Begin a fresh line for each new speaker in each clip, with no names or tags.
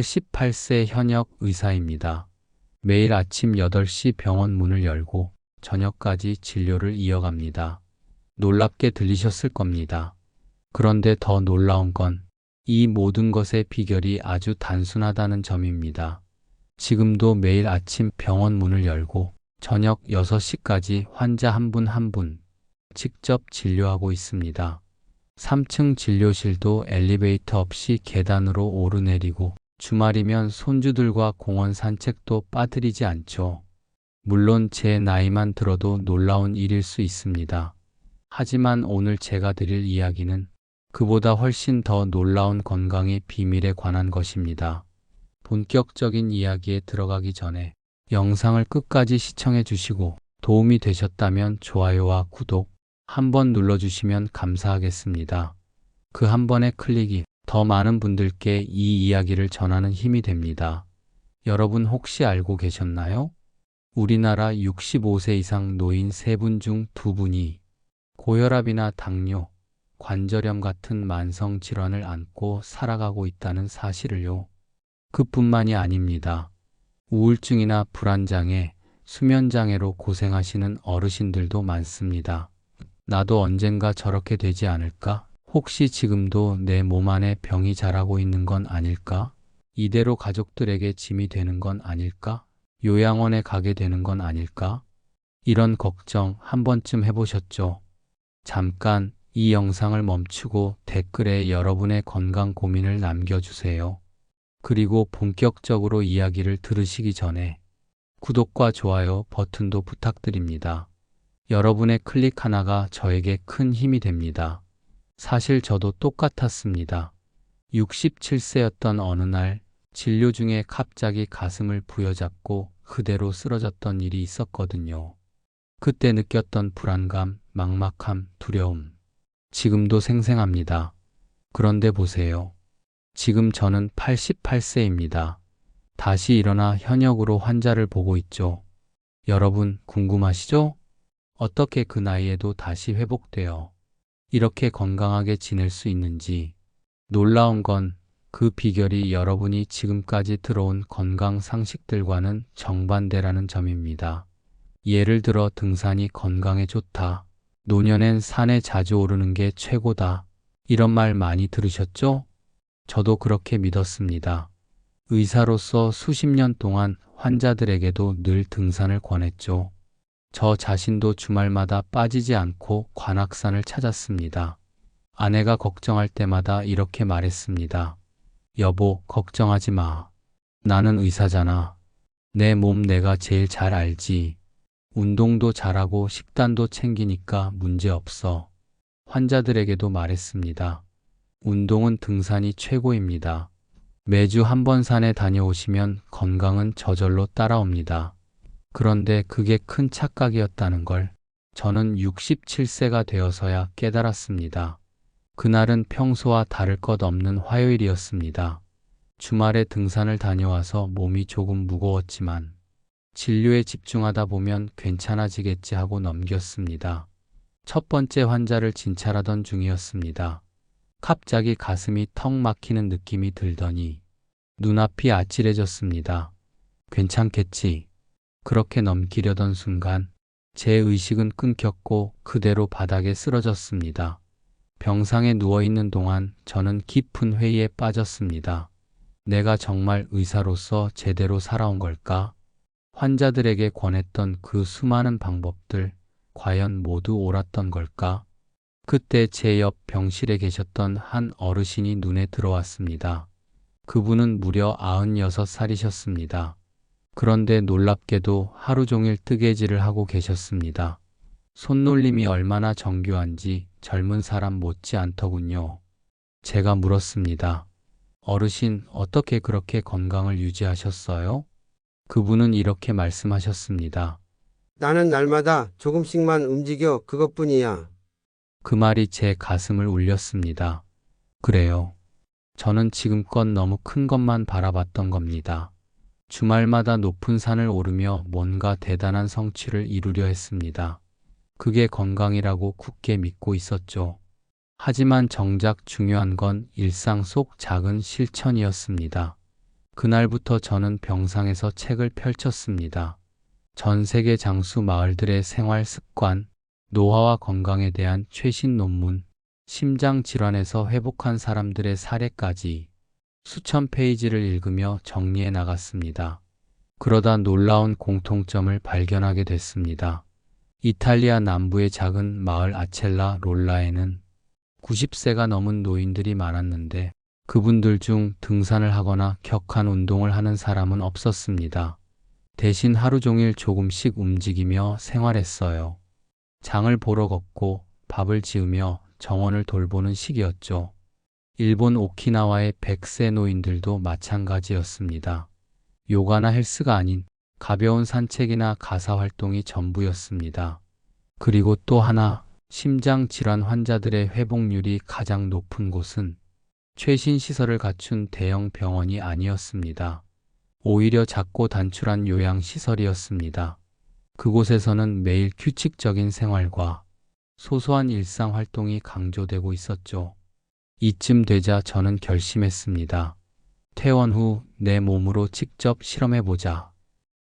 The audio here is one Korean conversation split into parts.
88세 현역 의사입니다. 매일 아침 8시 병원 문을 열고 저녁까지 진료를 이어갑니다. 놀랍게 들리셨을 겁니다. 그런데 더 놀라운 건 이 모든 것의 비결이 아주 단순하다는 점입니다. 지금도 매일 아침 병원 문을 열고 저녁 6시까지 환자 한 분 한 분 직접 진료하고 있습니다. 3층 진료실도 엘리베이터 없이 계단으로 오르내리고 주말이면 손주들과 공원 산책도 빠뜨리지 않죠. 물론 제 나이만 들어도 놀라운 일일 수 있습니다. 하지만 오늘 제가 드릴 이야기는 그보다 훨씬 더 놀라운 건강의 비밀에 관한 것입니다. 본격적인 이야기에 들어가기 전에 영상을 끝까지 시청해 주시고 도움이 되셨다면 좋아요와 구독 한번 눌러주시면 감사하겠습니다. 그 한 번의 클릭이 더 많은 분들께 이 이야기를 전하는 힘이 됩니다. 여러분 혹시 알고 계셨나요? 우리나라 65세 이상 노인 3분 중 2분이 고혈압이나 당뇨, 관절염 같은 만성 질환을 안고 살아가고 있다는 사실을요. 그뿐만이 아닙니다. 우울증이나 불안장애, 수면장애로 고생하시는 어르신들도 많습니다. 나도 언젠가 저렇게 되지 않을까? 혹시 지금도 내 몸 안에 병이 자라고 있는 건 아닐까? 이대로 가족들에게 짐이 되는 건 아닐까? 요양원에 가게 되는 건 아닐까? 이런 걱정 한 번쯤 해보셨죠? 잠깐 이 영상을 멈추고 댓글에 여러분의 건강 고민을 남겨주세요. 그리고 본격적으로 이야기를 들으시기 전에 구독과 좋아요 버튼도 부탁드립니다. 여러분의 클릭 하나가 저에게 큰 힘이 됩니다. 사실 저도 똑같았습니다. 67세였던 어느 날 진료 중에 갑자기 가슴을 부여잡고 그대로 쓰러졌던 일이 있었거든요. 그때 느꼈던 불안감, 막막함, 두려움. 지금도 생생합니다. 그런데 보세요. 지금 저는 88세입니다. 다시 일어나 현역으로 환자를 보고 있죠. 여러분 궁금하시죠? 어떻게 그 나이에도 다시 회복되어 이렇게 건강하게 지낼 수 있는지 놀라운 건 그 비결이 여러분이 지금까지 들어온 건강 상식들과는 정반대라는 점입니다. 예를 들어 등산이 건강에 좋다. 노년엔 산에 자주 오르는 게 최고다. 이런 말 많이 들으셨죠? 저도 그렇게 믿었습니다. 의사로서 수십 년 동안 환자들에게도 늘 등산을 권했죠. 저 자신도 주말마다 빠지지 않고 관악산을 찾았습니다. 아내가 걱정할 때마다 이렇게 말했습니다. 여보, 걱정하지 마. 나는 의사잖아. 내 몸 내가 제일 잘 알지. 운동도 잘하고 식단도 챙기니까 문제 없어. 환자들에게도 말했습니다. 운동은 등산이 최고입니다. 매주 한 번 산에 다녀오시면 건강은 저절로 따라옵니다. 그런데 그게 큰 착각이었다는 걸 저는 67세가 되어서야 깨달았습니다. 그날은 평소와 다를 것 없는 화요일이었습니다. 주말에 등산을 다녀와서 몸이 조금 무거웠지만 진료에 집중하다 보면 괜찮아지겠지 하고 넘겼습니다. 첫 번째 환자를 진찰하던 중이었습니다. 갑자기 가슴이 턱 막히는 느낌이 들더니 눈앞이 아찔해졌습니다. 괜찮겠지. 그렇게 넘기려던 순간 제 의식은 끊겼고 그대로 바닥에 쓰러졌습니다. 병상에 누워있는 동안 저는 깊은 회의에 빠졌습니다. 내가 정말 의사로서 제대로 살아온 걸까? 환자들에게 권했던 그 수많은 방법들, 과연 모두 옳았던 걸까? 그때 제 옆 병실에 계셨던 한 어르신이 눈에 들어왔습니다. 그분은 무려 96살이셨습니다. 그런데 놀랍게도 하루 종일 뜨개질을 하고 계셨습니다. 손놀림이 얼마나 정교한지 젊은 사람 못지 않더군요. 제가 물었습니다. 어르신, 어떻게 그렇게 건강을 유지하셨어요? 그분은 이렇게 말씀하셨습니다.
나는 날마다 조금씩만 움직여 그것뿐이야.
그 말이 제 가슴을 울렸습니다. 그래요. 저는 지금껏 너무 큰 것만 바라봤던 겁니다. 주말마다 높은 산을 오르며 뭔가 대단한 성취를 이루려 했습니다. 그게 건강이라고 굳게 믿고 있었죠. 하지만 정작 중요한 건 일상 속 작은 실천이었습니다. 그날부터 저는 병상에서 책을 펼쳤습니다. 전 세계 장수 마을들의 생활 습관, 노화와 건강에 대한 최신 논문, 심장 질환에서 회복한 사람들의 사례까지 수천 페이지를 읽으며 정리해 나갔습니다. 그러다 놀라운 공통점을 발견하게 됐습니다. 이탈리아 남부의 작은 마을 아첼라 롤라에는 90세가 넘은 노인들이 많았는데 그분들 중 등산을 하거나 격한 운동을 하는 사람은 없었습니다. 대신 하루 종일 조금씩 움직이며 생활했어요. 장을 보러 걷고 밥을 지으며 정원을 돌보는 시기였죠. 일본 오키나와의 100세 노인들도 마찬가지였습니다. 요가나 헬스가 아닌 가벼운 산책이나 가사 활동이 전부였습니다. 그리고 또 하나, 심장 질환 환자들의 회복률이 가장 높은 곳은 최신 시설을 갖춘 대형 병원이 아니었습니다. 오히려 작고 단출한 요양시설이었습니다. 그곳에서는 매일 규칙적인 생활과 소소한 일상 활동이 강조되고 있었죠. 이쯤 되자 저는 결심했습니다. 퇴원 후 내 몸으로 직접 실험해보자.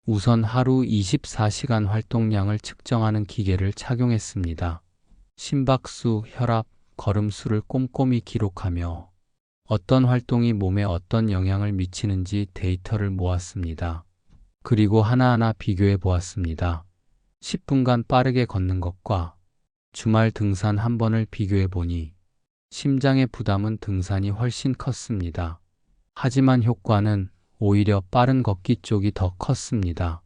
우선 하루 24시간 활동량을 측정하는 기계를 착용했습니다. 심박수, 혈압, 걸음수를 꼼꼼히 기록하며 어떤 활동이 몸에 어떤 영향을 미치는지 데이터를 모았습니다. 그리고 하나하나 비교해 보았습니다. 10분간 빠르게 걷는 것과 주말 등산 한 번을 비교해 보니 심장의 부담은 등산이 훨씬 컸습니다. 하지만 효과는 오히려 빠른 걷기 쪽이 더 컸습니다.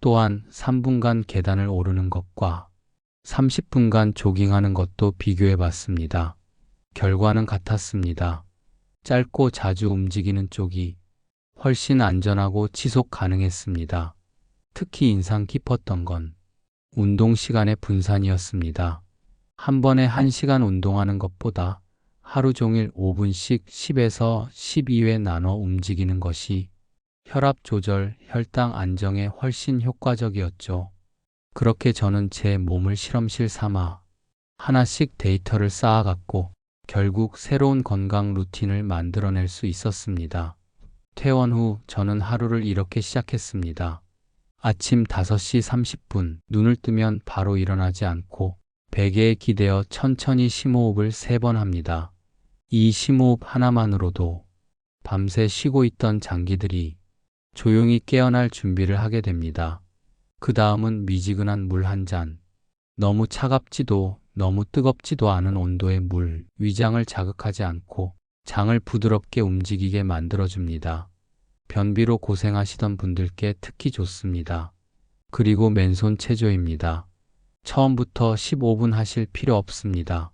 또한 3분간 계단을 오르는 것과 30분간 조깅하는 것도 비교해 봤습니다. 결과는 같았습니다. 짧고 자주 움직이는 쪽이 훨씬 안전하고 지속 가능했습니다. 특히 인상 깊었던 건 운동 시간의 분산이었습니다. 한 번에 1시간 운동하는 것보다 하루 종일 5분씩 10에서 12회 나눠 움직이는 것이 혈압 조절, 혈당 안정에 훨씬 효과적이었죠. 그렇게 저는 제 몸을 실험실 삼아 하나씩 데이터를 쌓아갔고 결국 새로운 건강 루틴을 만들어낼 수 있었습니다. 퇴원 후 저는 하루를 이렇게 시작했습니다. 아침 5시 30분 눈을 뜨면 바로 일어나지 않고 베개에 기대어 천천히 심호흡을 3번 합니다. 이 심호흡 하나만으로도 밤새 쉬고 있던 장기들이 조용히 깨어날 준비를 하게 됩니다. 그 다음은 미지근한 물 한 잔. 너무 차갑지도 너무 뜨겁지도 않은 온도의 물, 위장을 자극하지 않고 장을 부드럽게 움직이게 만들어줍니다. 변비로 고생하시던 분들께 특히 좋습니다. 그리고 맨손 체조입니다. 처음부터 15분 하실 필요 없습니다.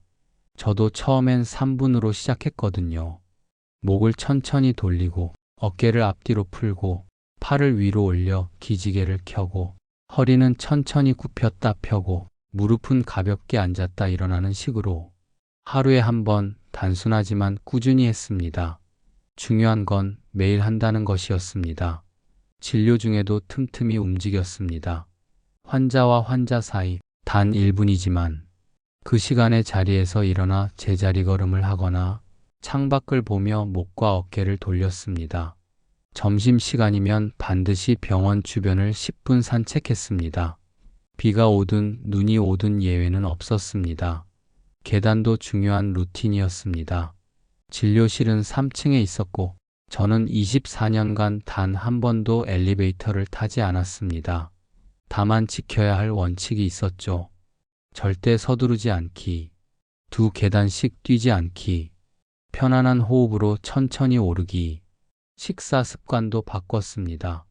저도 처음엔 3분으로 시작했거든요. 목을 천천히 돌리고 어깨를 앞뒤로 풀고 팔을 위로 올려 기지개를 켜고 허리는 천천히 굽혔다 펴고 무릎은 가볍게 앉았다 일어나는 식으로 하루에 한 번 단순하지만 꾸준히 했습니다. 중요한 건 매일 한다는 것이었습니다. 진료 중에도 틈틈이 움직였습니다. 환자와 환자 사이 단 1분이지만 그 시간에 자리에서 일어나 제자리 걸음을 하거나 창밖을 보며 목과 어깨를 돌렸습니다. 점심시간이면 반드시 병원 주변을 10분 산책했습니다. 비가 오든 눈이 오든 예외는 없었습니다. 계단도 중요한 루틴이었습니다. 진료실은 3층에 있었고 저는 24년간 단 한 번도 엘리베이터를 타지 않았습니다. 다만 지켜야 할 원칙이 있었죠. 절대 서두르지 않기, 두 계단씩 뛰지 않기, 편안한 호흡으로 천천히 오르기, 식사 습관도 바꿨습니다.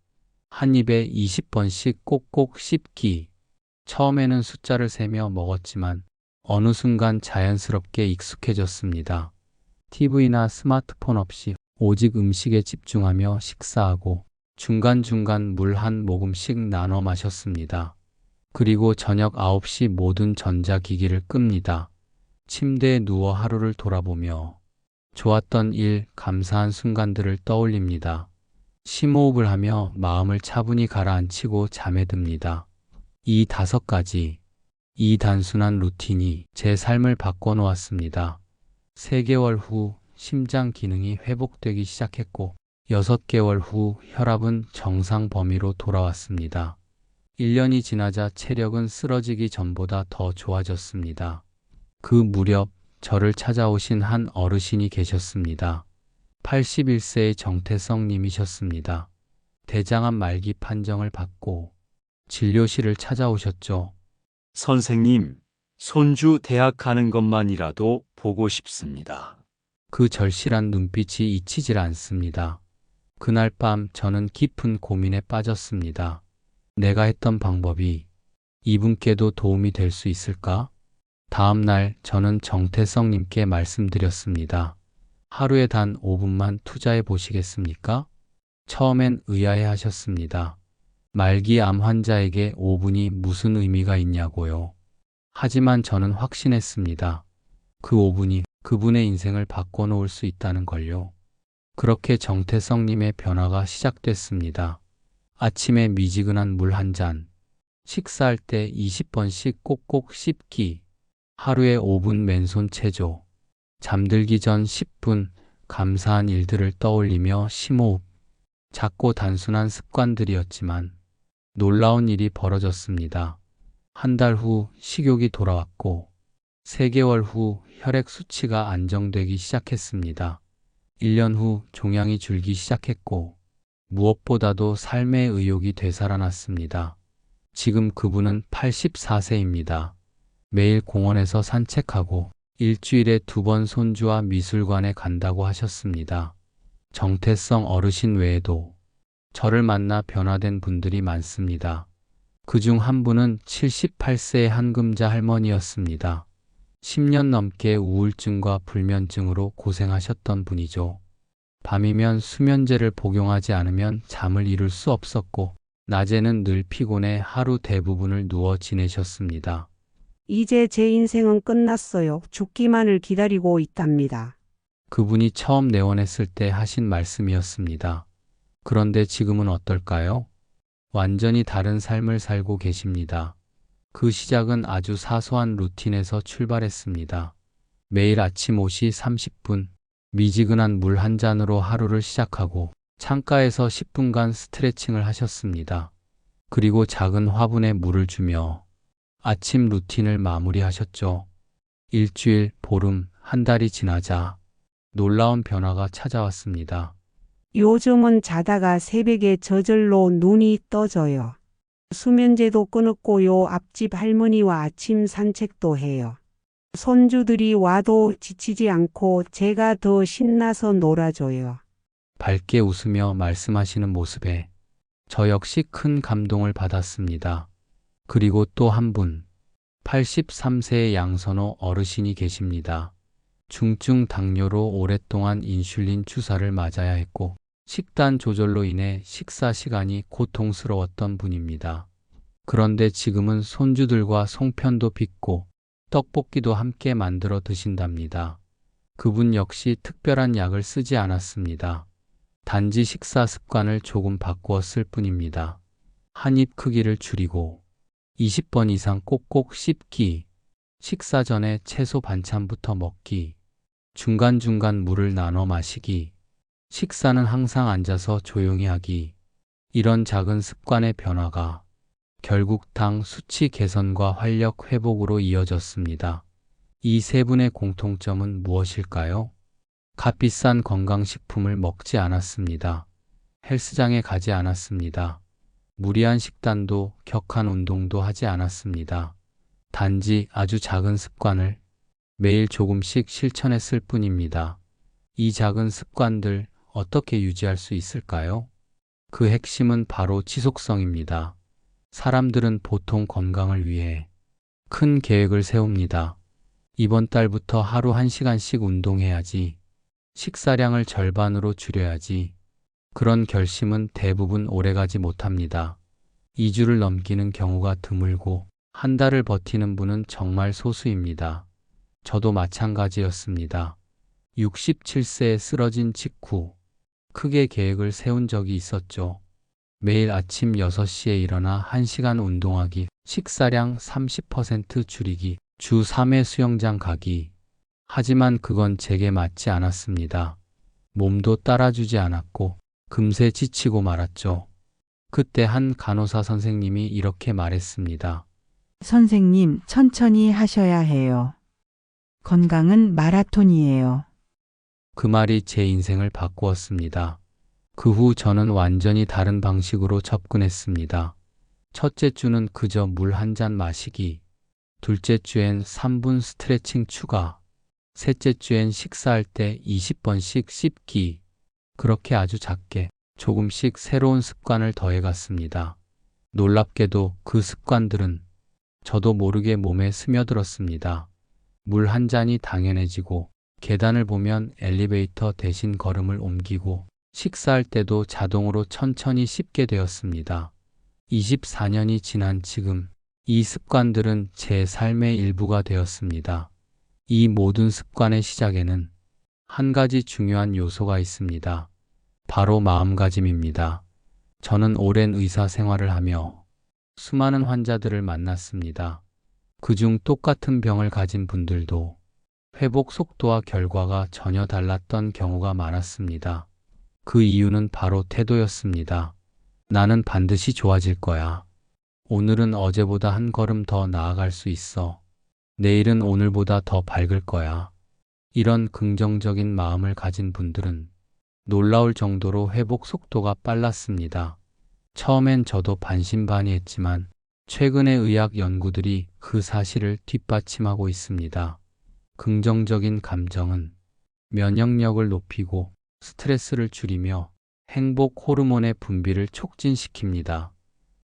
한 입에 20번씩 꼭꼭 씹기. 처음에는 숫자를 세며 먹었지만 어느 순간 자연스럽게 익숙해졌습니다. TV나 스마트폰 없이 오직 음식에 집중하며 식사하고 중간중간 물 한 모금씩 나눠 마셨습니다. 그리고 저녁 9시 모든 전자기기를 끕니다. 침대에 누워 하루를 돌아보며 좋았던 일, 감사한 순간들을 떠올립니다. 심호흡을 하며 마음을 차분히 가라앉히고 잠에 듭니다. 이 다섯 가지, 이 단순한 루틴이 제 삶을 바꿔놓았습니다. 3개월 후 심장 기능이 회복되기 시작했고, 6개월 후 혈압은 정상 범위로 돌아왔습니다. 1년이 지나자 체력은 쓰러지기 전보다 더 좋아졌습니다. 그 무렵 저를 찾아오신 한 어르신이 계셨습니다. 81세의 정태성 님이셨습니다. 대장암 말기 판정을 받고 진료실을 찾아오셨죠.
선생님, 손주 대학 가는 것만이라도 보고 싶습니다.
그 절실한 눈빛이 잊히질 않습니다. 그날 밤 저는 깊은 고민에 빠졌습니다. 내가 했던 방법이 이분께도 도움이 될 수 있을까? 다음 날 저는 정태성님께 말씀드렸습니다. 하루에 단 5분만 투자해 보시겠습니까? 처음엔 의아해 하셨습니다. 말기 암 환자에게 5분이 무슨 의미가 있냐고요. 하지만 저는 확신했습니다. 그 5분이 그분의 인생을 바꿔놓을 수 있다는 걸요. 그렇게 정태성님의 변화가 시작됐습니다. 아침에 미지근한 물 한 잔, 식사할 때 20번씩 꼭꼭 씹기, 하루에 5분 맨손 체조, 잠들기 전 10분 감사한 일들을 떠올리며 심호흡. 작고 단순한 습관들이었지만 놀라운 일이 벌어졌습니다. 한 달 후 식욕이 돌아왔고 3개월 후 혈액 수치가 안정되기 시작했습니다. 1년 후 종양이 줄기 시작했고 무엇보다도 삶의 의욕이 되살아났습니다. 지금 그분은 84세입니다. 매일 공원에서 산책하고 일주일에 두 번 손주와 미술관에 간다고 하셨습니다. 정태성 어르신 외에도 저를 만나 변화된 분들이 많습니다. 그 중 한 분은 78세의 한금자 할머니였습니다. 10년 넘게 우울증과 불면증으로 고생하셨던 분이죠. 밤이면 수면제를 복용하지 않으면 잠을 이룰 수 없었고, 낮에는 늘 피곤해 하루 대부분을 누워 지내셨습니다.
이제 제 인생은 끝났어요. 죽기만을 기다리고 있답니다.
그분이 처음 내원했을 때 하신 말씀이었습니다. 그런데 지금은 어떨까요? 완전히 다른 삶을 살고 계십니다. 그 시작은 아주 사소한 루틴에서 출발했습니다. 매일 아침 5시 30분, 미지근한 물 한 잔으로 하루를 시작하고 창가에서 10분간 스트레칭을 하셨습니다. 그리고 작은 화분에 물을 주며 아침 루틴을 마무리하셨죠. 일주일, 보름, 한 달이 지나자 놀라운 변화가 찾아왔습니다.
요즘은 자다가 새벽에 저절로 눈이 떠져요. 수면제도 끊었고요. 앞집 할머니와 아침 산책도 해요. 손주들이 와도 지치지 않고 제가 더 신나서 놀아줘요.
밝게 웃으며 말씀하시는 모습에 저 역시 큰 감동을 받았습니다. 그리고 또 한 분, 83세의 양선호 어르신이 계십니다. 중증 당뇨로 오랫동안 인슐린 주사를 맞아야 했고, 식단 조절로 인해 식사 시간이 고통스러웠던 분입니다. 그런데 지금은 손주들과 송편도 빚고 떡볶이도 함께 만들어 드신답니다. 그분 역시 특별한 약을 쓰지 않았습니다. 단지 식사 습관을 조금 바꾸었을 뿐입니다. 한 입 크기를 줄이고 20번 이상 꼭꼭 씹기, 식사 전에 채소 반찬부터 먹기, 중간중간 물을 나눠 마시기, 식사는 항상 앉아서 조용히 하기, 이런 작은 습관의 변화가 결국 당 수치 개선과 활력 회복으로 이어졌습니다. 이 세 분의 공통점은 무엇일까요? 값비싼 건강식품을 먹지 않았습니다. 헬스장에 가지 않았습니다. 무리한 식단도 격한 운동도 하지 않았습니다. 단지 아주 작은 습관을 매일 조금씩 실천했을 뿐입니다. 이 작은 습관들 어떻게 유지할 수 있을까요? 그 핵심은 바로 지속성입니다. 사람들은 보통 건강을 위해 큰 계획을 세웁니다. 이번 달부터 하루 1시간씩 운동해야지. 식사량을 절반으로 줄여야지. 그런 결심은 대부분 오래가지 못합니다. 2주를 넘기는 경우가 드물고 한 달을 버티는 분은 정말 소수입니다. 저도 마찬가지였습니다. 67세에 쓰러진 직후 크게 계획을 세운 적이 있었죠. 매일 아침 6시에 일어나 1시간 운동하기, 식사량 30% 줄이기, 주 3회 수영장 가기. 하지만 그건 제게 맞지 않았습니다. 몸도 따라주지 않았고 금세 지치고 말았죠. 그때 한 간호사 선생님이 이렇게 말했습니다.
선생님, 천천히 하셔야 해요. 건강은 마라톤이에요.
그 말이 제 인생을 바꾸었습니다. 그 후 저는 완전히 다른 방식으로 접근했습니다. 첫째 주는 그저 물 한 잔 마시기, 둘째 주엔 3분 스트레칭 추가, 셋째 주엔 식사할 때 20번씩 씹기, 그렇게 아주 작게 조금씩 새로운 습관을 더해갔습니다. 놀랍게도 그 습관들은 저도 모르게 몸에 스며들었습니다. 물 한 잔이 당연해지고 계단을 보면 엘리베이터 대신 걸음을 옮기고 식사할 때도 자동으로 천천히 씹게 되었습니다. 24년이 지난 지금 이 습관들은 제 삶의 일부가 되었습니다. 이 모든 습관의 시작에는 한 가지 중요한 요소가 있습니다. 바로 마음가짐입니다. 저는 오랜 의사 생활을 하며 수많은 환자들을 만났습니다. 그중 똑같은 병을 가진 분들도 회복 속도와 결과가 전혀 달랐던 경우가 많았습니다. 그 이유는 바로 태도였습니다. 나는 반드시 좋아질 거야. 오늘은 어제보다 한 걸음 더 나아갈 수 있어. 내일은 오늘보다 더 밝을 거야. 이런 긍정적인 마음을 가진 분들은 놀라울 정도로 회복 속도가 빨랐습니다. 처음엔 저도 반신반의했지만 최근의 의학 연구들이 그 사실을 뒷받침하고 있습니다. 긍정적인 감정은 면역력을 높이고 스트레스를 줄이며 행복 호르몬의 분비를 촉진시킵니다.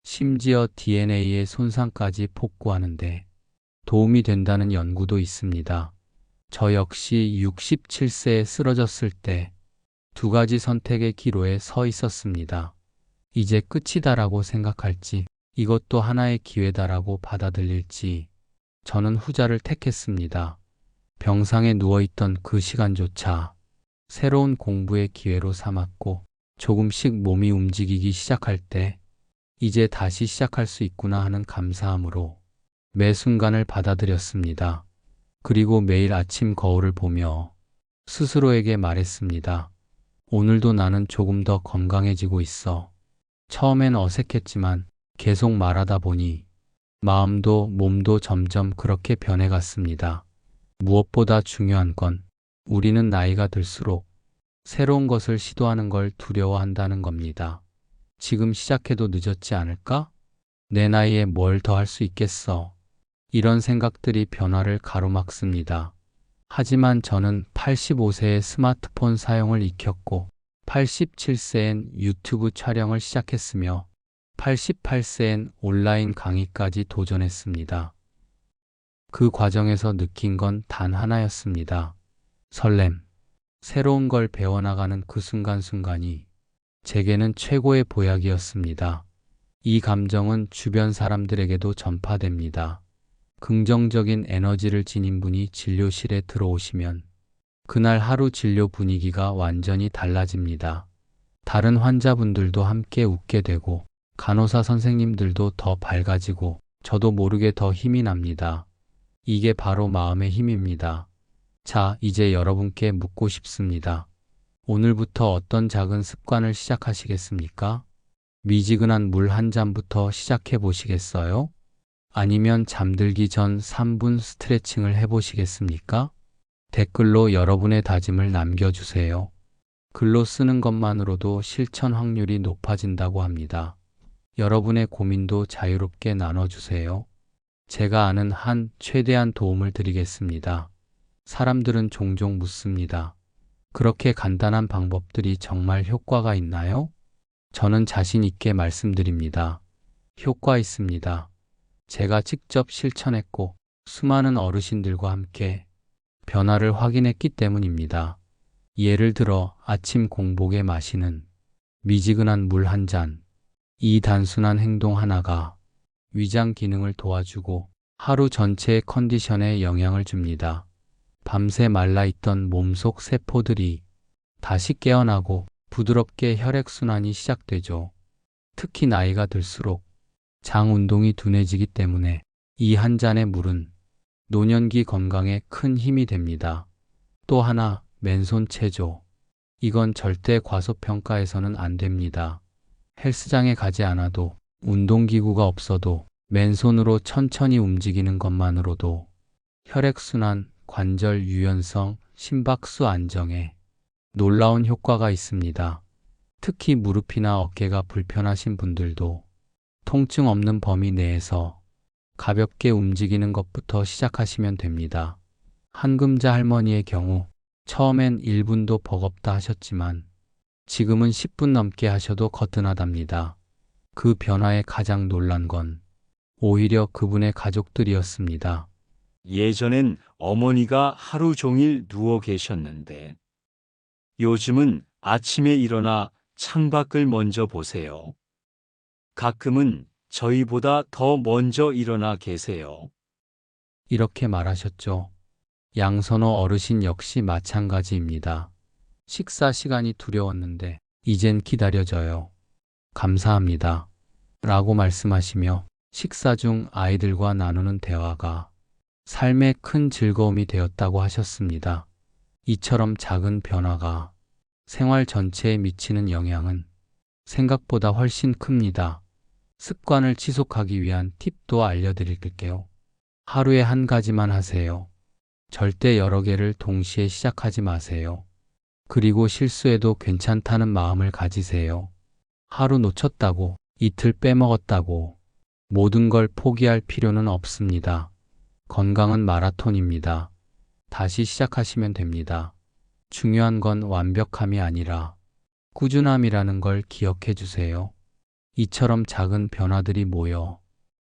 심지어 DNA의 손상까지 복구하는데 도움이 된다는 연구도 있습니다. 저 역시 67세에 쓰러졌을 때 두 가지 선택의 기로에 서 있었습니다. 이제 끝이다라고 생각할지 이것도 하나의 기회다라고 받아들일지 저는 후자를 택했습니다. 병상에 누워있던 그 시간조차 새로운 공부의 기회로 삼았고 조금씩 몸이 움직이기 시작할 때 이제 다시 시작할 수 있구나 하는 감사함으로 매 순간을 받아들였습니다. 그리고 매일 아침 거울을 보며 스스로에게 말했습니다. 오늘도 나는 조금 더 건강해지고 있어. 처음엔 어색했지만 계속 말하다 보니 마음도 몸도 점점 그렇게 변해갔습니다. 무엇보다 중요한 건 우리는 나이가 들수록 새로운 것을 시도하는 걸 두려워한다는 겁니다. 지금 시작해도 늦었지 않을까? 내 나이에 뭘 더 할 수 있겠어? 이런 생각들이 변화를 가로막습니다. 하지만 저는 85세에 스마트폰 사용을 익혔고 87세엔 유튜브 촬영을 시작했으며 88세엔 온라인 강의까지 도전했습니다. 그 과정에서 느낀 건 단 하나였습니다. 설렘. 새로운 걸 배워나가는 그 순간순간이 제게는 최고의 보약이었습니다. 이 감정은 주변 사람들에게도 전파됩니다. 긍정적인 에너지를 지닌 분이 진료실에 들어오시면 그날 하루 진료 분위기가 완전히 달라집니다. 다른 환자분들도 함께 웃게 되고 간호사 선생님들도 더 밝아지고 저도 모르게 더 힘이 납니다. 이게 바로 마음의 힘입니다. 자, 이제 여러분께 묻고 싶습니다. 오늘부터 어떤 작은 습관을 시작하시겠습니까? 미지근한 물 한 잔부터 시작해 보시겠어요? 아니면 잠들기 전 3분 스트레칭을 해 보시겠습니까? 댓글로 여러분의 다짐을 남겨주세요. 글로 쓰는 것만으로도 실천 확률이 높아진다고 합니다. 여러분의 고민도 자유롭게 나눠주세요. 제가 아는 한 최대한 도움을 드리겠습니다. 사람들은 종종 묻습니다. 그렇게 간단한 방법들이 정말 효과가 있나요? 저는 자신 있게 말씀드립니다. 효과 있습니다. 제가 직접 실천했고 수많은 어르신들과 함께 변화를 확인했기 때문입니다. 예를 들어 아침 공복에 마시는 미지근한 물 한 잔. 이 단순한 행동 하나가 위장 기능을 도와주고 하루 전체의 컨디션에 영향을 줍니다. 밤새 말라있던 몸속 세포들이 다시 깨어나고 부드럽게 혈액순환이 시작되죠. 특히 나이가 들수록 장 운동이 둔해지기 때문에 이 한 잔의 물은 노년기 건강에 큰 힘이 됩니다. 또 하나, 맨손 체조. 이건 절대 과소평가해서는 안 됩니다. 헬스장에 가지 않아도 운동기구가 없어도 맨손으로 천천히 움직이는 것만으로도 혈액순환, 관절 유연성, 심박수 안정에 놀라운 효과가 있습니다. 특히 무릎이나 어깨가 불편하신 분들도 통증 없는 범위 내에서 가볍게 움직이는 것부터 시작하시면 됩니다. 한금자 할머니의 경우 처음엔 1분도 버겁다 하셨지만 지금은 10분 넘게 하셔도 거뜬하답니다. 그 변화에 가장 놀란 건 오히려 그분의 가족들이었습니다.
예전엔 어머니가 하루 종일 누워 계셨는데 요즘은 아침에 일어나 창밖을 먼저 보세요. 가끔은 저희보다 더 먼저 일어나 계세요.
이렇게 말하셨죠. 양선호 어르신 역시 마찬가지입니다. 식사 시간이 두려웠는데 이젠 기다려져요. 감사합니다. 라고 말씀하시며 식사 중 아이들과 나누는 대화가 삶의 큰 즐거움이 되었다고 하셨습니다. 이처럼 작은 변화가 생활 전체에 미치는 영향은 생각보다 훨씬 큽니다. 습관을 지속하기 위한 팁도 알려드릴게요. 하루에 한 가지만 하세요. 절대 여러 개를 동시에 시작하지 마세요. 그리고 실수해도 괜찮다는 마음을 가지세요. 하루 놓쳤다고, 이틀 빼먹었다고, 모든 걸 포기할 필요는 없습니다. 건강은 마라톤입니다. 다시 시작하시면 됩니다. 중요한 건 완벽함이 아니라 꾸준함이라는 걸 기억해 주세요. 이처럼 작은 변화들이 모여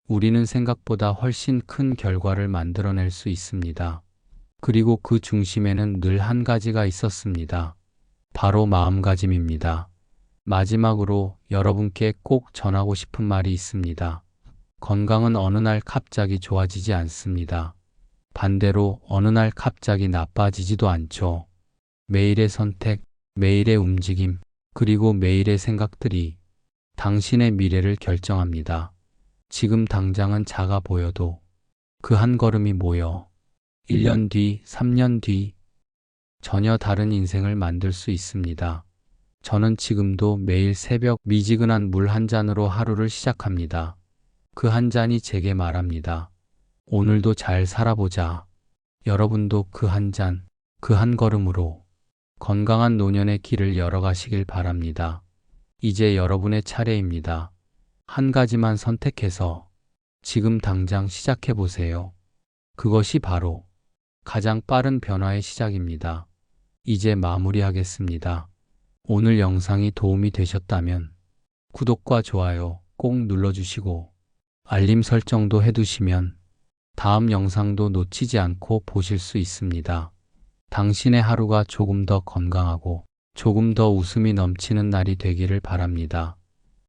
우리는 생각보다 훨씬 큰 결과를 만들어낼 수 있습니다. 그리고 그 중심에는 늘 한 가지가 있었습니다. 바로 마음가짐입니다. 마지막으로 여러분께 꼭 전하고 싶은 말이 있습니다. 건강은 어느 날 갑자기 좋아지지 않습니다. 반대로 어느 날 갑자기 나빠지지도 않죠. 매일의 선택, 매일의 움직임, 그리고 매일의 생각들이 당신의 미래를 결정합니다. 지금 당장은 작아 보여도 그 한 걸음이 모여 1년 뒤, 3년 뒤 전혀 다른 인생을 만들 수 있습니다. 저는 지금도 매일 새벽 미지근한 물 한 잔으로 하루를 시작합니다. 그 한 잔이 제게 말합니다. 오늘도 잘 살아보자. 여러분도 그 한 잔, 그 한 걸음으로 건강한 노년의 길을 열어가시길 바랍니다. 이제 여러분의 차례입니다. 한 가지만 선택해서 지금 당장 시작해 보세요. 그것이 바로 가장 빠른 변화의 시작입니다. 이제 마무리하겠습니다. 오늘 영상이 도움이 되셨다면 구독과 좋아요 꼭 눌러주시고 알림 설정도 해두시면 다음 영상도 놓치지 않고 보실 수 있습니다. 당신의 하루가 조금 더 건강하고 조금 더 웃음이 넘치는 날이 되기를 바랍니다.